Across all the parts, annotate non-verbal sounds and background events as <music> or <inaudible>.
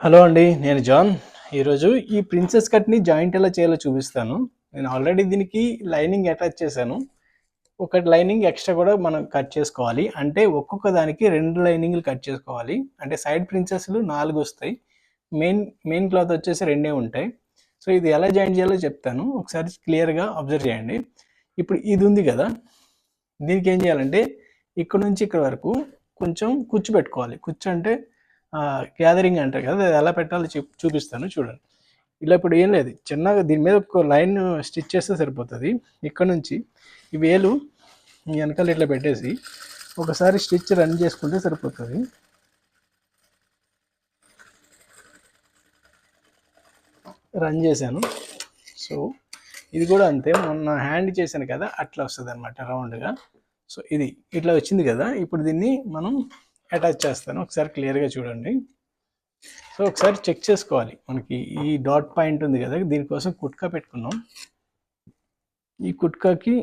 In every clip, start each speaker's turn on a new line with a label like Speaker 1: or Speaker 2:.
Speaker 1: Hello అండి నేను John. ఈరోజు ఈ ప్రిన్సెస్ కట్ని జాయింట్ ఎలా చేయాలో చూపిస్తాను. నేను ఆల్రెడీ దీనికి లైనింగ్ అటాచ్ చేశాను. ఒక లైనింగ్ ఎక్స్ట్రా కూడా మనం కట్ చేసుకోవాలి. అంటే ఒక్కొక్క దానికి రెండు లైనింగ్లు కట్ చేసుకోవాలి. అంటే సైడ్ ప్రిన్సెస్లు నాలుగు వస్తాయి. మెయిన్ మెయిన్ క్లాత్ వచ్చేసి రెండే ఉంటాయి. సో ఇది ఎలా జాయిన్ చేయాలో చెప్తాను. ఒకసారి క్లియర్గా అబ్జర్వ్ చేయండి. ఇప్పుడు ఇది ఉంది కదా. దీనికి ఏం చేయాలంటే ఇక్కడ నుంచి ఇక్కడ వరకు కొంచెం కుచ్చు పెట్టుకోవాలి. కుచ్చు అంటే గ్యాదరింగ్ అంటారు కదా అది ఎలా పెట్టాలో చూ చూపిస్తాను చూడండి. ఇలా ఇప్పుడు ఏం లేదు చిన్నగా దీని మీద ఒక లైన్ స్టిచ్ చేస్తే సరిపోతుంది. ఇక్కడ నుంచి ఈ వేలు వెనకాల ఇట్లా పెట్టేసి ఒకసారి స్టిచ్ రన్ చేసుకుంటే సరిపోతుంది. రన్ చేశాను. సో ఇది కూడా అంతే మొన్న హ్యాండ్ చేశాను కదా అట్లా వస్తుంది అనమాట రౌండ్గా సో ఇది ఇట్లా వచ్చింది కదా ఇప్పుడు దీన్ని మనం అటాచ్ చేస్తాను. ఒకసారి క్లియర్గా చూడండి. సో ఒకసారి చెక్ చేసుకోవాలి. మనకి ఈ డాట్ పాయింట్ ఉంది కదా దీనికోసం కుట్కా పెట్టుకున్నాం. ఈ కుట్కాకి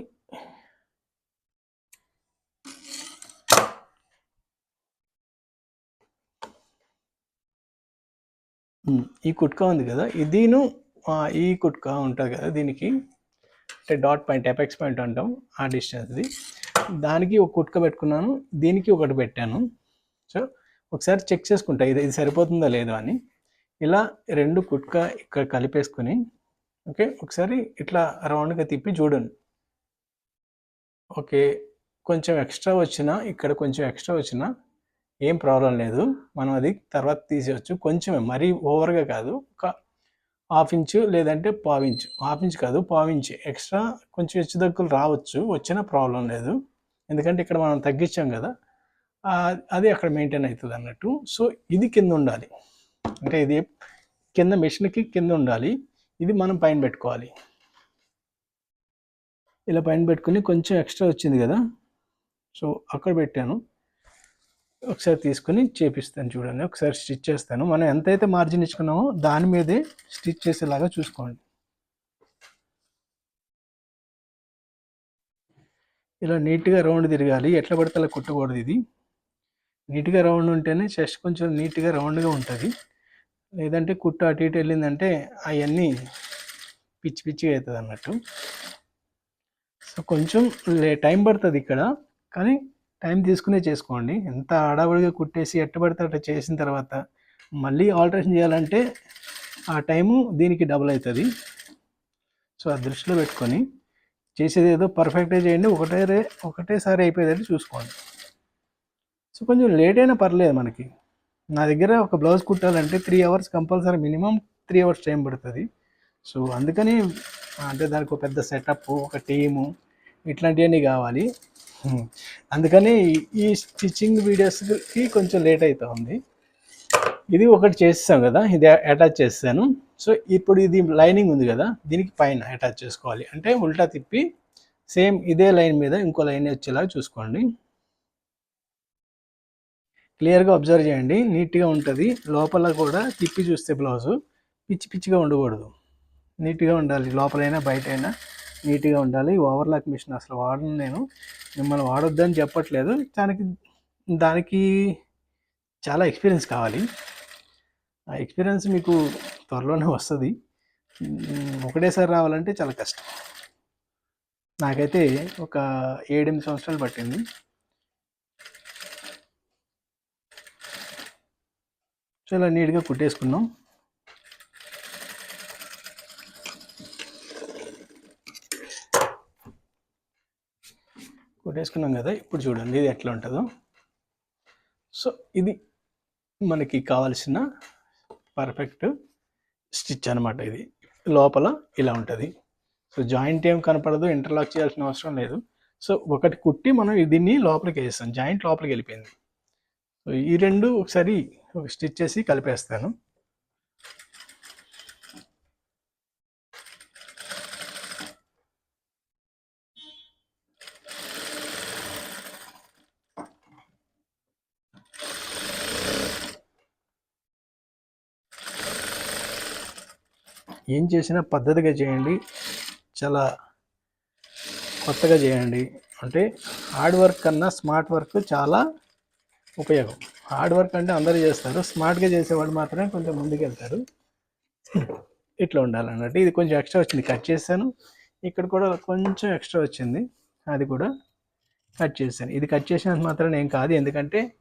Speaker 1: hmm, ఈ కుట్కా ఉంది కదా ఇదిను ఈ కుట్కా ఉంటుంది కదా దీనికి అంటే డాట్ పాయింట్ ఎపెక్స్ పాయింట్ అంటాం ఆ డిస్టెన్స్ది దానికి ఒక కుట్క పెట్టుకున్నాను దీనికి ఒకటి పెట్టాను. సో ఒకసారి చెక్ చేసుకుంటా ఇది ఇది సరిపోతుందా లేదో అని. ఇలా రెండు కుట్క ఇక్కడ కలిపేసుకొని ఓకే ఒకసారి ఇట్లా రౌండ్గా తిప్పి చూడండి. ఓకే కొంచెం ఎక్స్ట్రా వచ్చినా ఇక్కడ కొంచెం ఎక్స్ట్రా వచ్చినా ఏం ప్రాబ్లం లేదు. మనం అది తర్వాత తీసేయచ్చు. కొంచెమే మరీ ఓవర్గా కాదు. ఒక హాఫ్ ఇంచు లేదంటే పావించు హాఫ్ ఇంచ్ కాదు పావించు ఎక్స్ట్రా కొంచెం హెచ్చుదక్కులు రావచ్చు. వచ్చినా ప్రాబ్లం లేదు. ఎందుకంటే ఇక్కడ మనం తగ్గించాం కదా. అది అక్కడ మెయింటైన్ అవుతుంది అన్నట్టు. సో ఇది కింద ఉండాలి. అంటే ఇది కింద మెషిన్కి కింద ఉండాలి. ఇది మనం పైన పెట్టుకోవాలి. ఇలా పైన పెట్టుకుని కొంచెం ఎక్స్ట్రా వచ్చింది కదా. సో అక్కడ పెట్టాను. ఒకసారి తీసుకొని చేపిస్తాను చూడండి. ఒకసారి స్టిచ్ చేస్తాను. మనం ఎంతైతే మార్జిన్ ఇచ్చుకున్నామో దాని మీదే స్టిచ్ చేసేలాగా చూసుకోండి. ఇలా నీట్గా రౌండ్ తిరగాలి. ఎట్లా పడితే అలా కుట్టకూడదు ఇది. నీట్గా రౌండ్ ఉంటేనే చెస్ట్ కొంచెం నీట్గా రౌండ్గా ఉంటుంది. లేదంటే కుట్టు అటు ఇటు వెళ్ళిందంటే అవన్నీ పిచ్చి పిచ్చిగా అవుతుంది అన్నట్టు. సో కొంచెం లే టైం పడుతుంది ఇక్కడ. కానీ టైం తీసుకునే చేసుకోండి. ఎంత హడావుడిగా కుట్టేసి ఎట్టబడితే అట్లా చేసిన తర్వాత మళ్ళీ ఆల్టరేషన్ చేయాలంటే ఆ టైము దీనికి డబుల్ అవుతుంది సో ఆ దృష్టిలో పెట్టుకొని చేసేది ఏదో పర్ఫెక్ట్గా చేయండి. ఒకటే ఒకటేసారి అయిపోయేటట్టు చూసుకోండి. సో కొంచెం లేట్ అయినా పర్లేదు మనకి. నా దగ్గర ఒక blouse కుట్టాలంటే three hours compulsory minimum three hours time పడుతుంది. సో అందుకని అంటే దానికి ఒక పెద్ద సెటప్ ఒక టీము ఇట్లాంటివన్నీ కావాలి. అందుకని ఈ స్టిచ్చింగ్ వీడియోస్కి కొంచెం లేట్ అవుతూ ఉంది. ఇది ఒకటి చేస్తాం కదా ఇది అటాచ్ చేస్తాను సో ఇప్పుడు ఇది లైనింగ్ ఉంది కదా దీనికి పైన అటాచ్ చేసుకోవాలి. అంటే ఉల్టా తిప్పి సేమ్ ఇదే లైన్ మీద ఇంకో లైన్ వచ్చేలాగా చూసుకోండి. క్లియర్గా అబ్జర్వ్ చేయండి. నీట్గా ఉంటుంది. లోపల కూడా తిప్పి చూస్తే బ్లౌజు పిచ్చి పిచ్చిగా ఉండకూడదు. నీట్గా ఉండాలి. లోపలైనా బయట అయినా నీట్గా ఉండాలి. ఓవర్లాక్ మిషన్ అసలు వాడను నేను. మిమ్మల్ని వాడొద్దని చెప్పట్లేదు. దానికి దానికి చాలా ఎక్స్పీరియన్స్ కావాలి. ఆ ఎక్స్పీరియన్స్ మీకు త్వరలోనే వస్తుంది. ఒకటేసారి రావాలంటే చాలా కష్టం. నాకైతే ఒక ఏడెనిమిది సంవత్సరాలు పట్టింది. చాలా నీట్గా కుట్టేసుకున్నాం కుట్టేసుకున్నాం కదా ఇప్పుడు చూడండి ఇది ఎట్లా ఉంటుందో. సో ఇది మనకి కావలసిన పర్ఫెక్ట్ స్టిచ్ అనమాట ఇది. లోపల ఇలా ఉంటుంది. సో జాయింట్ ఏం కనపడదు ఇంటర్లాక్ చేయాల్సిన అవసరం లేదు. సో ఒకటి కుట్టి మనం దీన్ని లోపలికి వేస్తాం జాయింట్ లోపలికి వెళ్ళిపోయింది. సో ఈ రెండు ఒకసారి స్టిచ్ చేసి కలిపేస్తాను. ఏం చేసినా పద్ధతిగా చేయండి. చాలా కొత్తగా చేయండి. అంటే హార్డ్ వర్క్ కన్నా స్మార్ట్ వర్క్ చాలా ఉపయోగం. హార్డ్ వర్క్ అంటే అందరూ చేస్తారు. స్మార్ట్గా చేసేవాడు మాత్రమే కొంచెం ముందుకెళ్తారు ఇట్లా ఉండాలన్నట్టు. ఇది కొంచెం ఎక్స్ట్రా వచ్చింది. కట్ చేశాను. ఇక్కడ కూడా కొంచెం ఎక్స్ట్రా వచ్చింది. అది కూడా కట్ చేశాను. ఇది కట్ చేసినంత మాత్రం ఏం కాదు. ఎందుకంటే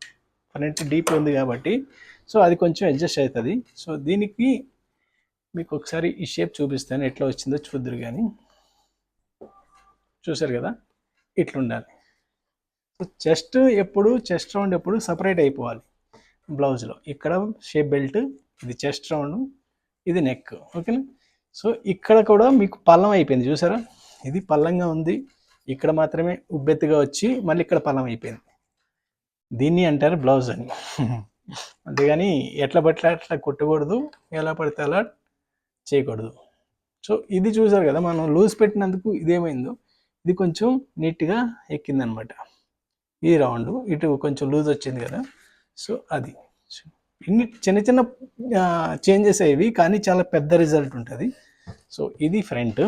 Speaker 1: ఫ్రంట్ డీప్ ఉంది కాబట్టి. సో అది కొంచెం అడ్జస్ట్ అవుతుంది. సో దీనికి మీకు ఒకసారి ఈ షేప్ చూపిస్తాను. ఎట్లా వచ్చిందో చూద్దరు కానీ చూసారు కదా? ఇట్లుండాలి. చెస్ట్ ఎప్పుడు చెస్ట్ రౌండ్ ఎప్పుడు సపరేట్ అయిపోవాలి బ్లౌజ్లో. ఇక్కడ షేప్ బెల్ట్ ఇది చెస్ట్ రౌండ్ ఇది నెక్ ఓకేనా? సో ఇక్కడ కూడా మీకు పల్లం అయిపోయింది చూసారా? ఇది పల్లంగా ఉంది. ఇక్కడ మాత్రమే ఉబ్బెత్తుగా వచ్చి మళ్ళీ ఇక్కడ పల్లం అయిపోయింది. దీన్ని అంటారు బ్లౌజ్ అని. <laughs> అంతేగాని ఎట్లా పట్ల అట్లా కొట్టకూడదు ఎలా పడితే అలా చేయకూడదు. సో ఇది చూసారు కదా మనం లూజ్ పెట్టినందుకు ఇదేమైందో ఇది కొంచెం నీట్గా ఎక్కిందనమాట. ఈ రౌండ్ ఇటు కొంచెం లూజ్ వచ్చింది కదా. సో అది. ఇన్ని చిన్న చిన్న చేంజెస్ అయ్యేవి కానీ చాలా పెద్ద రిజల్ట్ ఉంటుంది. సో ఇది ఫ్రంట్.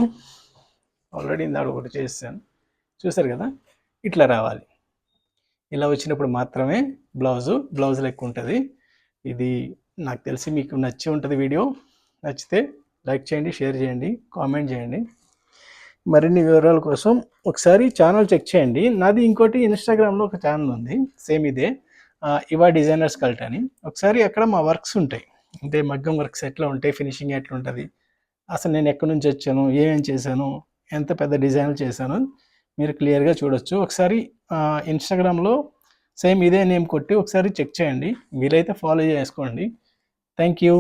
Speaker 1: ఆల్రెడీ ఇందాడు ఒకటి చేస్తాను చూసారు కదా? ఇట్లా రావాలి. ఇలా వచ్చినప్పుడు మాత్రమే బ్లౌజు బ్లౌజ్ లెక్క ఉంటుంది. ఇది నాకు తెలిసి మీకు నచ్చి ఉంటుంది వీడియో. నచ్చితే లైక్ చేయండి షేర్ చేయండి కామెంట్ చేయండి. మరిన్ని వివరాల కోసం ఒకసారి ఛానల్ చెక్ చేయండి. నాది ఇంకోటి ఇన్స్టాగ్రామ్లో ఒక ఛానల్ ఉంది. సేమ్ ఇదే. ఇవా డిజైనర్స్ కల్ట్ అని. ఒకసారి అక్కడ మా వర్క్స్ ఉంటాయి. అంటే మగ్గం వర్క్స్ ఎట్లా ఉంటాయి ఫినిషింగ్ ఎట్లా ఉంటుంది అసలు నేను ఎక్కడి నుంచి వచ్చాను ఏమేం చేశాను ఎంత పెద్ద డిజైన్లు చేశాను మీరు క్లియర్గా చూడొచ్చు. ఒకసారి ఇన్స్టాగ్రామ్లో సేమ్ ఇదే నేమ్ కొట్టి ఒకసారి చెక్ చేయండి. వీలైతే ఫాలో చేసుకోండి. Thank you